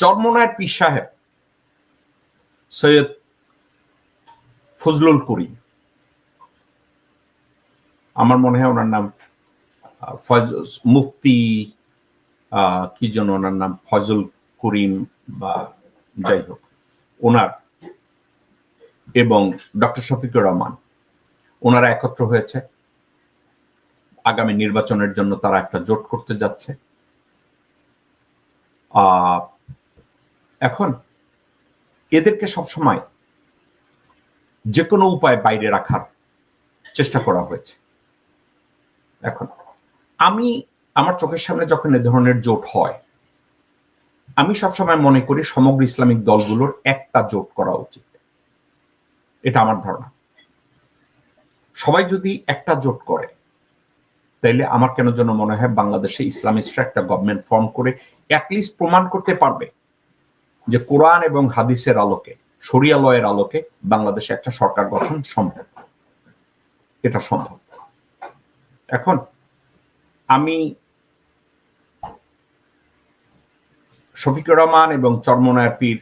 চরমনায় পীর সাহেব সৈয়দ ফজলুল করিম। আমার মনে হয় ওনার নাম মুফতি কি যেন ওনার নাম ফজল করিম বা যাই হোক ওনার এবং ডক্টর শফিকুর রহমান ওনারা একত্র হয়েছে। আগামী নির্বাচনের জন্য তারা একটা জোট করতে যাচ্ছে। আহ, এখন এদেরকে সবসময় যে কোনো উপায় বাইরে রাখার চেষ্টা করা হয়েছে। এখন আমি আমার চোখের সামনে যখন এ ধরনের জোট হয়, আমি সবসময় মনে করি সমগ্র ইসলামিক দলগুলোর একটা জোট করা উচিত। এটা আমার ধারণা। সবাই যদি একটা জোট করে, তাইলে আমার কেন যেন মনে হয় বাংলাদেশে ইসলামিস্টরা একটা গভর্নমেন্ট ফর্ম করে অ্যাটলিস্ট প্রমাণ করতে পারবে। যে কোরআন এবং হাদিসের আলোকে শরিয়ালয়ের আলোকে বাংলাদেশে একটা সরকার গঠন সম্ভব। এটা সম্ভব। এখন আমি শফিকুর রহমান এবং চরমনায় পীর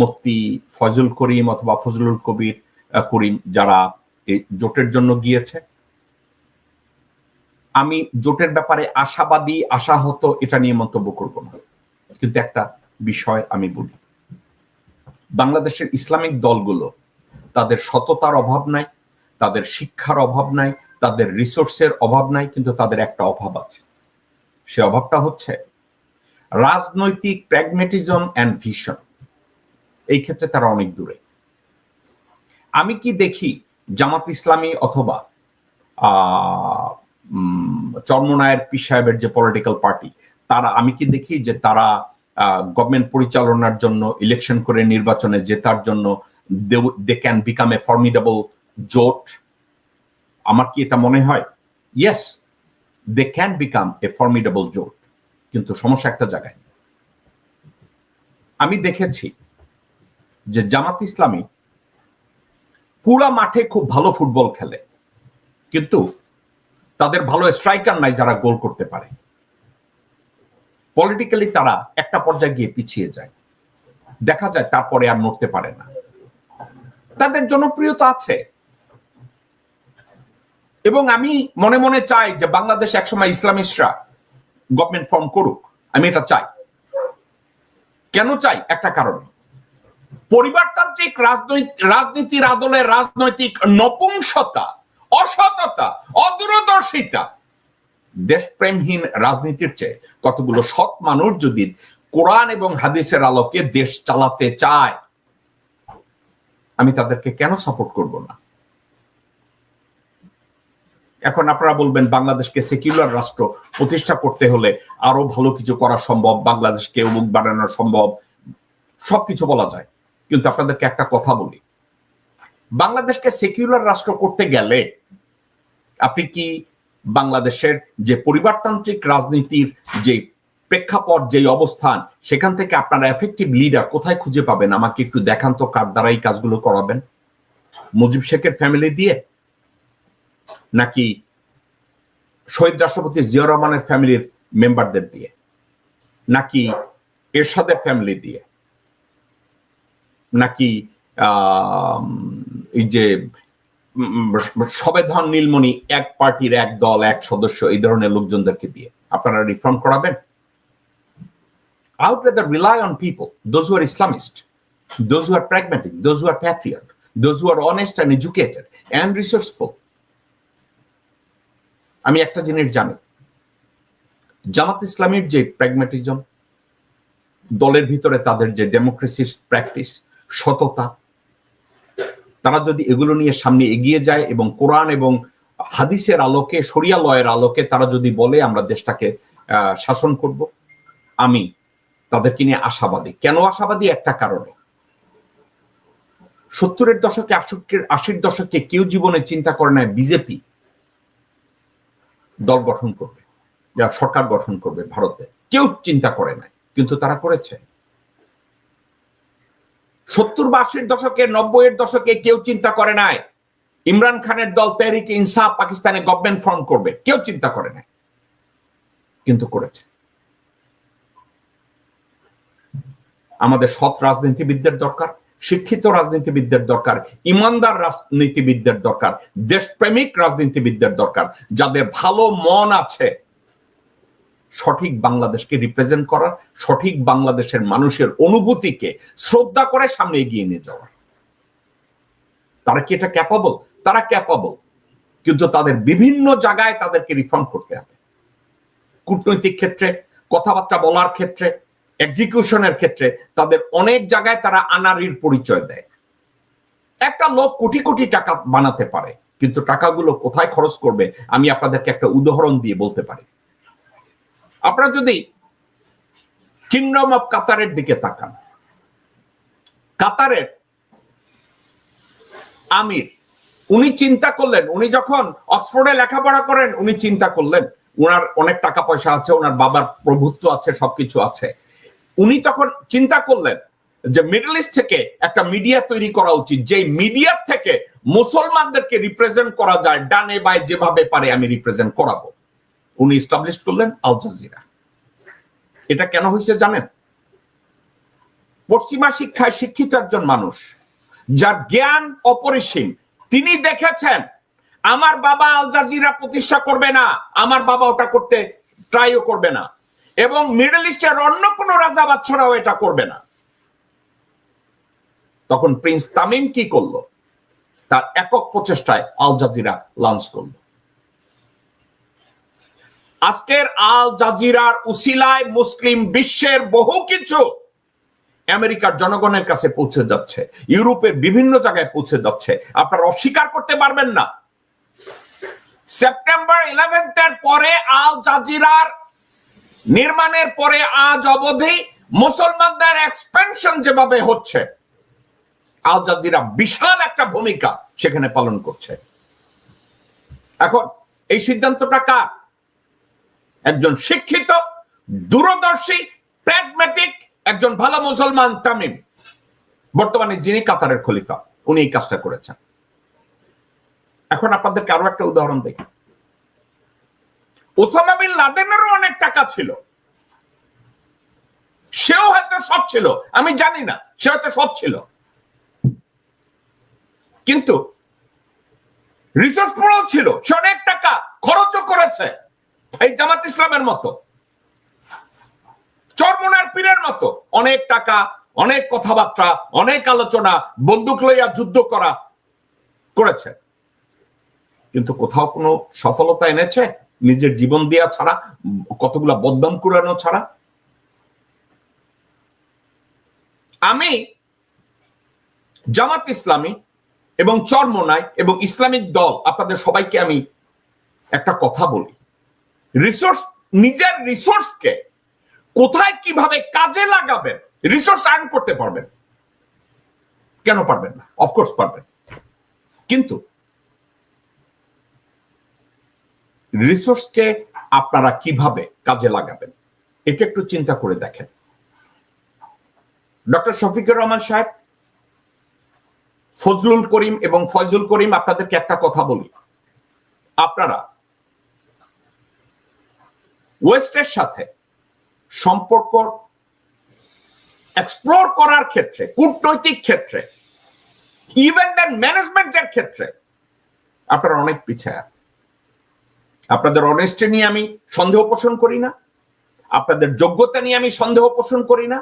মুফতি ফজল করিম অথবা ফজলুল কবির করিম যারা এই জোটের জন্য গিয়েছে, আমি জোটের ব্যাপারে আশাবাদী, আশাহত এটা নিয়ে মন্তব্য করব না। কিন্তু একটা বিষয় আমি বলি। বাংলাদেশের ইসলামিক দলগুলো তাদের সততার অভাব নাই, তাদের শিক্ষার অভাব নাই, তাদের রিসোর্সের অভাব নাই, কিন্তু তাদের একটা অভাব আছে। সে অভাবটা হচ্ছে রাজনৈতিক প্র্যাগমেটিজম অ্যান্ড ভিশন এই ক্ষেত্রে তারা অনেক দূরে। আমি কি দেখি জামাত ইসলামী অথবা চর্মনায়ের পি সাহেবের যে পলিটিক্যাল পার্টি তারা, আমি কি দেখি যে তারা গভর্নমেন্ট পরিচালনার জন্য ইলেকশন করে নির্বাচনে জেতার জন্য they can become a formidable জোট। আমার কি এটা মনে হয়? Yes they can become a formidable জোট, কিন্তু সমস্যা একটা জায়গায়। আমি দেখেছি যে জামাত ইসলামী পুরা মাঠে খুব ভালো ফুটবল খেলে, কিন্তু তাদের ভালো স্ট্রাইকার নাই যারা গোল করতে পারে। পলিটিক্যালি তারা একটা পর্যায়ে গিয়ে পিছিয়ে যায়। দেখা যায় তারপরে আর নড়তে পারে না। তাদের জনপ্রিয়তা আছে। এবং আমি মনে মনে চাই যে বাংলাদেশ একসময় ইসলামিস্টরা গভর্নমেন্ট ফর্ম করুক। আমি এটা চাই। কেন চাই? একটা কারণে। পরিবারতান্ত্রিক রাজনৈতিক রাজনীতির আদলে রাজনৈতিক নপুংসতা, অসততা, অদূরদর্শিতা দেশপ্রেমহীন রাজনীতির চেয়ে কতগুলো সৎ মানুষ যদি কোরআন এবং হাদিসের আলোকে দেশ চালাতে চায়, আমি তাদেরকে কেন সাপোর্ট করব না? এখন আপনারা বলবেন, বাংলাদেশকে সেকুলার রাষ্ট্র প্রতিষ্ঠা করতে হলে আরও ভালো কিছু করা সম্ভব, বাংলাদেশকে উমুক বাড়ানো সম্ভব, সবকিছু বলা যায়। কিন্তু আপনাদেরকে একটা কথা বলি, বাংলাদেশকে সেকুলার রাষ্ট্র করতে গেলে আপনি কি বাংলাদেশের যে পরিবারতান্ত্রিক রাজনীতির যে প্রেক্ষাপট যে অবস্থান, সেখান থেকে আপনারা এফেক্টিভ লিডার কোথায় খুঁজে পাবেন? আমাকে একটু দেখান তো কার দ্বারা এই কাজগুলো করাবেন। মুজিব শেখের ফ্যামিলি দিয়ে? নাকি শহীদ রাষ্ট্রপতি জিয়া রহমানের ফ্যামিলির মেম্বারদের দিয়ে? নাকি এরশাদের ফ্যামিলি দিয়ে? নাকি এই যে সবেধন নীলমণি, এক পার্টির এক দল, এক সদস্য, এই ধরনের লোকজনদেরকে দিয়ে। আপনারা রিফর্ম করাবেন? Out rather rely on people those who are Islamist those who are pragmatic those who are patriot those who are honest and educated and resourceful আমি একটা জিনিস জানি, জামাত ইসলামীর যে প্র্যাগম্যাটিজম দলের ভিতরে তাদের যে ডেমোক্রেসির প্র্যাকটিস সততা তারা যদি এগুলো নিয়ে সামনে এগিয়ে যায় এবং কোরআন এবং হাদিসের আলোকে শরিয়ালয়ের আলোকে তারা যদি বলে, আমরা দেশটাকে শাসন করব। আমি তাদেরকে নিয়ে আশাবাদী। কেন আশাবাদী? একটা কারণে। সত্তরের দশকে, আশির আশির দশকে কেউ জীবনে চিন্তা করে না বিজেপি দল গঠন করবে, যা সরকার গঠন করবে ভারতে। কেউ চিন্তা করে নাই, কিন্তু তারা করেছে। সত্তর বা দশকে, নব্বইয়ের দশকে কেউ চিন্তা করে নাই। ইমরান খানের দল তেহরিক ইনসাফ পাকিস্তানে গভর্নমেন্ট ফর্ম করবে। কেউ চিন্তা করে নাই। কিন্তু করেছে। আমাদের সৎ রাজনীতিবিদদের দরকার, শিক্ষিত রাজনীতিবিদদের দরকার, ইমানদার রাজনীতিবিদদের দরকার, দেশপ্রেমিক রাজনীতিবিদদের দরকার, যাদের ভালো মন আছে সঠিক বাংলাদেশকে রিপ্রেজেন্ট করার, সঠিক বাংলাদেশের মানুষের অনুভূতিকে শ্রদ্ধা করে সামনে এগিয়ে নিয়ে যাওয়ার তারা কি এটা ক্যাপাবল তারা ক্যাপাবল কিন্তু তাদের বিভিন্ন জায়গায় তাদেরকে রিফর্ম করতে হবে। কূটনৈতিক ক্ষেত্রে, কথাবার্তা বলার ক্ষেত্রে এক্সিকিউশনের ক্ষেত্রে তাদের অনেক জায়গায় তারা আনারির পরিচয় দেয়। একটা লোক কোটি কোটি টাকা বানাতে পারে, কিন্তু টাকাগুলো কোথায় খরচ করবে, আমি আপনাদেরকে একটা উদাহরণ দিয়ে বলতে পারি। আপনারা যদি কিংডম অফ কাতারের দিকে তাকান কাতারের আমির, উনি চিন্তা করলেন, উনি যখন অক্সফোর্ডে লেখাপড়া করেন, উনি চিন্তা করলেন ওনার অনেক টাকা পয়সা আছে ওনার বাবার প্রভুত্ব আছে, সবকিছু আছে। উনি তখন চিন্তা করলেন যে মিডল ইস্ট থেকে একটা মিডিয়া তৈরি করা উচিত যে মিডিয়া থেকে মুসলমানদেরকে রিপ্রেজেন্ট করা যায়, ডানে বাই যেভাবে পারে আমি রিপ্রেজেন্ট করাবো। উনি ইস্টাবলিশ করলেন আল জাজিরা। এটা কেন হয়েছে জানেন? পশ্চিমা শিক্ষায় শিক্ষিত একজন মানুষ, যার জ্ঞান অপরিসীম, তিনি দেখেছেন, আমার বাবা আল জাজিরা প্রতিষ্ঠা করবে না, আমার বাবা ওটা করতে ট্রাইও করবে না, এবং মিডল ইস্টের অন্য কোন রাজা বাচ্চারাও এটা করবে না। তখন প্রিন্স তামিম কি করল? তার একক প্রচেষ্টায় আল জাজিরা লঞ্চ করল। আজকের আল জাজিরার উসিলায় মুসলিম বিশ্বের বহু কিছু আমেরিকার জনগণের কাছে পৌঁছে যাচ্ছে, ইউরোপের বিভিন্ন জায়গায় পৌঁছে যাচ্ছে। আপনারা অস্বীকার করতে পারবেন না। সেপ্টেম্বর ইলেভেন্থ এর পরে আল জাজিরার নির্মাণের পরে আজ অবধি মুসলমানদের এক্সপেনশন যেভাবে হচ্ছে, আল জাজিরা বিশাল একটা ভূমিকা সেখানে পালন করছে। এখন এই সিদ্ধান্তটা কার? একজন শিক্ষিত, দূরদর্শী প্র্যাগমেটিক একজন ভালো মুসলমান তামিম। বর্তমানে যিনি কাতারের খলিফা, উনি এই কাজটা করেছেন। এখন আপনাদেরকে আরও একটা উদাহরণ দেখি। ওসামা বিন লাদেনেরও অনেক টাকা ছিল। সেও হয়তো সব ছিল, আমি জানি না, সে হয়তো সব ছিল। কিন্তু রিসার্চ ছিল, সে অনেক টাকা খরচও করেছে। এই জামাত ইসলামের মতো। চরমনার পীরের মতো। অনেক টাকা, অনেক কথাবার্তা, অনেক আলোচনা, বন্দুক লইয়া যুদ্ধ করা করেছে। কিন্তু কোথাও কোনো সফলতা এনেছে? নিজের জীবন দেওয়া ছাড়া, কতগুলা বদনাম কুড়ানো ছাড়া? আমি জামাত ইসলামী এবং চরমনায় এবং ইসলামিক দল, আপনাদের সবাইকে আমি একটা কথা বলি। রিসোর্স নিজের রিসোর্সকে কোথায় কীভাবে কাজে লাগাবেন রিসোর্স আর্ন করতে পারবেন? কেন পারবেন না? অফকোর্স পারবেন। কিন্তু রিসোর্সকে আপনারা কীভাবে কাজে লাগাবেন? এটা একটু চিন্তা করে দেখেন। ডক্টর শফিকুর রহমান সাহেব, ফজলুল করিম এবং ফয়জুল করিম, আপনাদেরকে একটা কথা বলি। আপনারা ওয়েস্টের সাথে সম্পর্ক এক্সপ্লোর করার ক্ষেত্রে, কূটনৈতিক ক্ষেত্রে ইভেন দেন ম্যানেজমেন্টের ক্ষেত্রে আপনারা অনেক পিছায়। আপনাদের অনেস্টি নিয়ে আমি সন্দেহ পোষণ করি না, আপনাদের যোগ্যতা নিয়ে আমি সন্দেহ পোষণ করি না,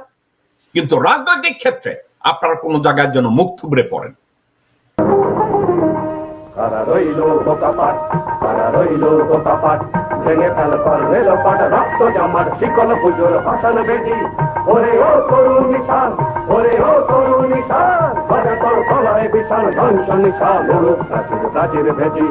কিন্তু রাজনৈতিক ক্ষেত্রে আপনারা কোনো জায়গার জন্য মুখ থুবড়ে পড়েন। রইল রইল ভেঙে ফেল কর রেল পাট রক্ত জামার শিকল পুজোর ভাষণ বেদি ওরে ও তরু নিশান, ওরে ও তরু নিশান তোর গলায় বিশাল ধ্বংস নিশান প্রাচীর প্রাচীর ভেজি